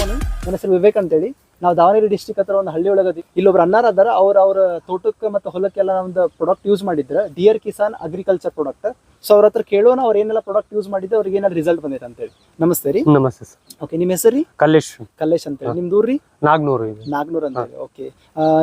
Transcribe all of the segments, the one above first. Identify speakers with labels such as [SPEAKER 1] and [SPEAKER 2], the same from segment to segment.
[SPEAKER 1] Morning ನನ್ನ ಹೆಸರು ವಿವೇಕ್ ಅಂತೇಳಿ ನಾವು ದಾವಣಗೆರೆ ಡಿಸ್ಟಿಕ್ ಹತ್ರ ಒಂದು ಹಳ್ಳಿ ಒಳಗದಿ ಇಲ್ಲೊಬ್ರು ಅನ್ನಾರ ಅದಾರ ಅವ್ರ ಅವ್ರ ತೋಟಕ್ಕೆ ಮತ್ತು ಹೊಲಕ್ಕೆಲ್ಲ ಒಂದು ಪ್ರಾಡಕ್ಟ್ ಯೂಸ್ ಮಾಡಿದ್ರೆ. Dear Kisan agriculture product so ಅವ್ರ ಹತ್ರ ಕೇಳೋಣ ಅವ್ರ ಏನೆಲ್ಲ ಪ್ರಾಡಕ್ಟ್ ಯೂಸ್ ಮಾಡಿದ್ರೆ ಅವ್ರಿಗೆ ಏನಾದ್ರು ರಿಸಲ್ಟ್ ಬಂದೈತೆ ಅಂತೇಳಿ ನಮಸ್ತೆ ರೀ.
[SPEAKER 2] ನಮಸ್ತೆ ಸರ್.
[SPEAKER 1] ಓಕೆ ನಿಮ್ಮ ಹೆಸರು ರೀ?
[SPEAKER 2] ಕಲ್ಲೇಶ್.
[SPEAKER 1] ಕಲ್ಲೇಶ್ ಅಂತೇಳಿ ನಿಮ್ದು ಊರಿ ರೀ?
[SPEAKER 2] ನಾಗ್ನೂರು
[SPEAKER 1] ನಾಗ್ನೂರ್ ಅಂತೇಳಿ ಓಕೆ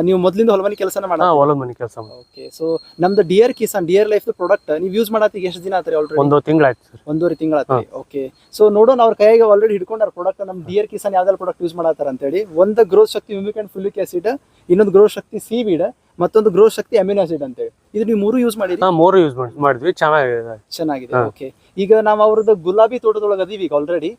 [SPEAKER 1] ನೀವು ಮೊದ್ಲಿಂದ ಹೊಲಮನಿ ಕೆಲಸನ ಮಾಡ
[SPEAKER 2] ಹಾ ಹೊಲ ಮನೆ ಕೆಲಸ
[SPEAKER 1] ಓಕೆ ಸೊ ನಮ್ದು dear Kisan dear life product ನೀವು ಯೂಸ್ ಮಾಡತ್ತೀಗ ಎಷ್ಟು ದಿನ ಆತ್ರಿ ಆಲ್ರೆಡಿ
[SPEAKER 2] ಒಂದು ತಿಂಗಳಾಯ್ತು ಸರ್.
[SPEAKER 1] ಒಂದೂವರೆ ತಿಂಗಳಾತ್ರಿ. ಓಕೆ ಸೊ ನೋಡೋಣ ಅವ್ರ ಕೈಗೆ ಆಲ್ರೆಡಿ ಹಿಡ್ಕೊಂಡ್ರ ಪ್ರಾಡಕ್ಟ್ ನಮ್ ಡಿಯರ್ ಕಿಸಾನ್ ಯಾವ್ದಾದ್ರು ಪ್ರಾಡಕ್ಟ್ ಯೂಸ್ ಮಾಡತ್ತಾರ ಅಂತೇಳಿ ಒಂದು growth Shakti humic and fulvic acid ಇನ್ನೊಂದು ಗ್ರೋತ್ ಶಕ್ತಿ ಸೀವಿಡ್ ಮತ್ತೊಂದು ಗ್ರೋತ್ ಶಕ್ತಿ ಅಮಿನೋ ಆಸಿಡ್ ಅಂತೇಳಿ ಇದು ನೀವು ಮೂರು ಯೂಸ್ ಮಾಡಿ
[SPEAKER 2] ಹಾ ಮೂರು ಯೂಸ್ ಮಾಡಿದ್ವಿ. ಚೆನ್ನಾಗಿದೆ.
[SPEAKER 1] ಚೆನ್ನಾಗಿದೆ ಓಕೆ ಈಗ ನಾವು ಅವ್ರದ್ದು ಗುಲಾಬಿ ತೋಟದೊಳಗೆ ಅದೀವಿ ಈಗ ಆಲ್ರೆಡಿ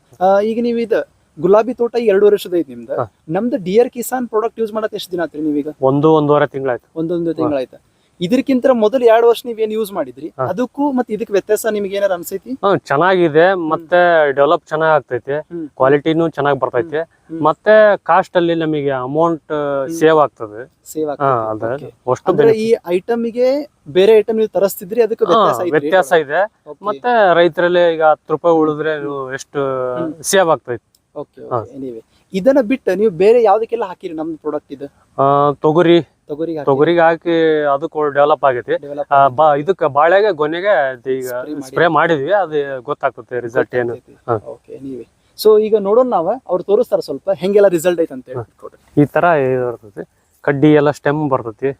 [SPEAKER 1] ಈಗ ನೀವು ಇದು ಗುಲಾಬಿ ತೋಟ ಎರಡು ವರ್ಷದ ಐತಿ ನಿಮ್ದು. ನಮ್ದು ಡಿಯರ್ ಕಿಸಾನ್ ಪ್ರಾಡಕ್ಟ್ ಯೂಸ್ ಮಾಡಕ್ಕೆ ಎಷ್ಟು ದಿನ ಆತ್ರಿ ನೀವೀಗ?
[SPEAKER 2] ಒಂದು ಒಂದೂವರೆ ತಿಂಗಳಾಯ್ತು
[SPEAKER 1] ಒಂದೊಂದು ತಿಂಗಳಾಯ್ತು ಇದಕ್ಕಿಂತ ಮೊದಲು ಎರಡು ವರ್ಷ ನೀವೇನ್ ಯೂಸ್ ಮಾಡಿದ್ರಿ? ಅದಕ್ಕೂ ಮತ್ತೆ ಇದಕ್ಕೆ ವ್ಯತ್ಯಾಸ ನಿಮ್ಗೆ ಏನಾರ ಅನ್ಸೈತಿ?
[SPEAKER 2] ಹಾ ಚೆನ್ನಾಗಿದೆ. ಮತ್ತೆ ಡೆವಲಪ್ ಚೆನ್ನಾಗ್ ಆಗ್ತೈತಿ. ಕ್ವಾಲಿಟಿನು ಚೆನ್ನಾಗ್ ಬರ್ತೈತಿ. ಮತ್ತೆ ಕಾಸ್ಟ್ ಅಲ್ಲಿ ನಮಗೆ ಅಮೌಂಟ್ ಸೇವ್ ಆಗ್ತದೆ.
[SPEAKER 1] ಸೇವ್ ಈ ಐಟಮ್ಗೆ ಬೇರೆ ಐಟಮ್ ನೀವು ತರಿಸ್ತಿದ್ರಿ ಅದಕ್ಕೆ ವ್ಯತ್ಯಾಸ
[SPEAKER 2] ಇದೆ. ಮತ್ತೆ ರೈತರಲ್ಲಿ ಈಗ ಹತ್ತು ರೂಪಾಯಿ ಉಳಿದ್ರೆ ನೀವು ಎಷ್ಟು ಸೇವ್ ಆಗ್ತೈತಿ.
[SPEAKER 1] ಇದನ್ನ ಬಿಟ್ಟು ನೀವು ಬೇರೆ ಯಾವ್ದಕ್ಕೆಲ್ಲ ಹಾಕಿರಿ ನಮ್ ಪ್ರಾಡಕ್ಟ್ ಇದು?
[SPEAKER 2] ತೊಗರಿ.
[SPEAKER 1] ತೊಗರಿಗೆ
[SPEAKER 2] ತೊಗರಿಗೆ ಹಾಕಿ ಅದಕ್ಕೆ ಡೆವಲಪ್ ಆಗೈತಿ.
[SPEAKER 1] ಡೆವಲಪ್
[SPEAKER 2] ಇದಕ್ಕೆ ಬಾಳೆಗೆ ಗೊನೆಗೆ ಈಗ ಸ್ಪ್ರೇ ಮಾಡಿದ್ವಿ. ಅದು ಗೊತ್ತಾಗ್ತದೆ ರಿಸಲ್ಟ್ ಏನು.
[SPEAKER 1] ಓಕೆ ನೀವೇ. ಸೊ ಈಗ ನೋಡೋಣ ನಾವ ಅವ್ರು ತೋರಿಸ್ತಾರ ಸ್ವಲ್ಪ ಹೆಂಗೆಲ್ಲ ರಿಸಲ್ಟ್ ಐತೆ ಅಂತ ಹೇಳಿ
[SPEAKER 2] ಈ ತರ ಬರ್ತೈತಿ. ಕಡ್ಡಿ ಎಲ್ಲ ಸ್ಟೆಮ್ ಬರ್ತೈತಿ.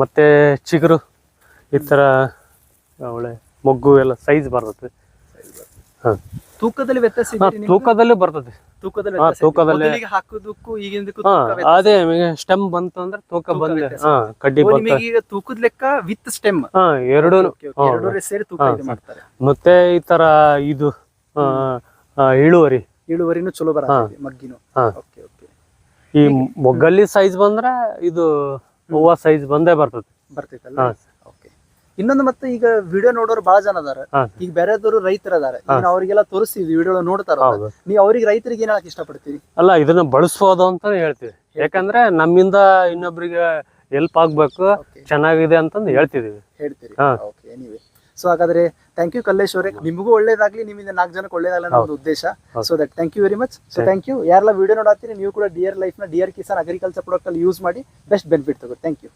[SPEAKER 2] ಮತ್ತೆ ಚಿಗುರು ಈ ತರ ಒಳ್ಳೆ ಮೊಗ್ಗು ಎಲ್ಲ ಸೈಜ್ ಬರ್ತೈತಿ.
[SPEAKER 1] ತೂಕದಲ್ಲಿ ವ್ಯತ್ಯಾಸ
[SPEAKER 2] ತೂಕದಲ್ಲಿ ಬರ್ತೈತಿ.
[SPEAKER 1] ತೂಕದಲ್ಲಿ ವ್ಯತ್ಯಾಸ ಐತಿ.
[SPEAKER 2] ತೂಕದಲ್ಲಿ-
[SPEAKER 1] ಮೊದಲಿಗೆ ಹಾಕೋದಕ್ಕೂ ಈಗಿಂದಕ್ಕೂ
[SPEAKER 2] ಹಾ
[SPEAKER 1] ತೂಕ ವ್ಯತ್ಯಾಸ.
[SPEAKER 2] ಅದೇ ಸ್ಟೆಮ್ ಬಂತು ಅಂದ್ರೆ ತೂಕ
[SPEAKER 1] ತೂಕ
[SPEAKER 2] ಬಂದೆ
[SPEAKER 1] ವ್ಯತ್ಯಾಸ
[SPEAKER 2] ಹಾ ಕಡ್ಡಿ
[SPEAKER 1] ಓ,
[SPEAKER 2] ಬಂತ
[SPEAKER 1] ನಿಮಗೆ ಈಗ ತೂಕದ ಲೆಕ್ಕ ವಿತ್ ಸ್ಟೆಮ್
[SPEAKER 2] ಹಾ ಎರಡು ಹಾ.
[SPEAKER 1] ಎರಡೂವರೆ ಸೇರಿ ತೂಕ
[SPEAKER 2] ಹಾ,
[SPEAKER 1] ಇದು ಮಾಡ್ತಾರೆ.
[SPEAKER 2] ಮತ್ತೆ ಈ ತರ ಇದು ಆ, ಆ, ಇಳುವರಿ.
[SPEAKER 1] ಇಳುವರಿನು ಚಲೋ ಬರತ್ತೆ ಮಗ್ಗಿನೂ.
[SPEAKER 2] ಹಾ.
[SPEAKER 1] ಓಕೆ ಓಕೆ
[SPEAKER 2] ಈ ಮೊಗ್ಗಲ್ಲಿ ಸೈಜ್ ಬಂದ್ರೆ ಇದು ಹೂವ ಸೈಜ್ ಬಂದೇ ಬರ್ತದೆ.
[SPEAKER 1] ಬರ್ತೈತಲ್ಲ?
[SPEAKER 2] ಹಾ.
[SPEAKER 1] ಇನ್ನೊಂದು ಮತ್ತೆ ಈಗ ವಿಡಿಯೋ ನೋಡೋರು ಬಹಳ ಜನ ಅದಾರ. ಈಗ ಬೇರೆದವರು ರೈತರ ಅದಾರ ಈಗ ಅವರಿಗೆಲ್ಲ ತೋರಿಸ್ತೀವಿ ವಿಡಿಯೋ ನೋಡ್ತಾರ ನೀವು ಅವ್ರಿಗೆ ರೈತರಿಗೆ ಏನ್ ಹೇಳಕ್ ಇಷ್ಟಪಡ್ತೀರಿ?
[SPEAKER 2] ಅಲ್ಲ ಇದನ್ನ ಬಳಸ್ಬೋದು ಅಂತ ಹೇಳ್ತೀವಿ. ಯಾಕಂದ್ರೆ ನಮ್ಮಿಂದ ಇನ್ನೊಬ್ರಿಗೆ ಹೆಲ್ಪ್ ಆಗ್ಬೇಕು ಚೆನ್ನಾಗಿದೆ ಅಂತಂದು ಹೇಳ್ತಿದೀವಿ.
[SPEAKER 1] ಹೇಳ್ತೀರಿ. ಸೊ ಹಾಗಾದ್ರೆ ಥ್ಯಾಂಕ್ ಯು ಕಲ್ಲೇಶ್ ಅವರೇ. ನಿಮಗೂ ಒಳ್ಳೇದಾಗ್ಲಿ ನಿಮ್ಮಿಂದ ನಾಲ್ಕು ಜನಕ್ಕೆ ಒಳ್ಳೇದಾಗಲಿ ಅನ್ನೋ ಒಂದು ಉದ್ದೇಶ. So that thank you very much so thank you ಯಾರೆಲ್ಲ ವಿಡಿಯೋ ನೋಡಾತೀರಿ ನೀವು ಕೂಡ ಡಿಯರ್ ಲೈಫ್ನ ಡಿಯರ್ ಕಿಸಾನ್ ಅಗ್ರಿಕಲ್ಚರ್ ಪ್ರಾಡಕ್ಟ್ ಅಲ್ಲಿ ಯೂಸ್ ಮಾಡಿ ಬೆಸ್ಟ್ ಬೆನಿಫಿಟ್ ತಗೋ ಥ್ಯಾಂಕ್ ಯು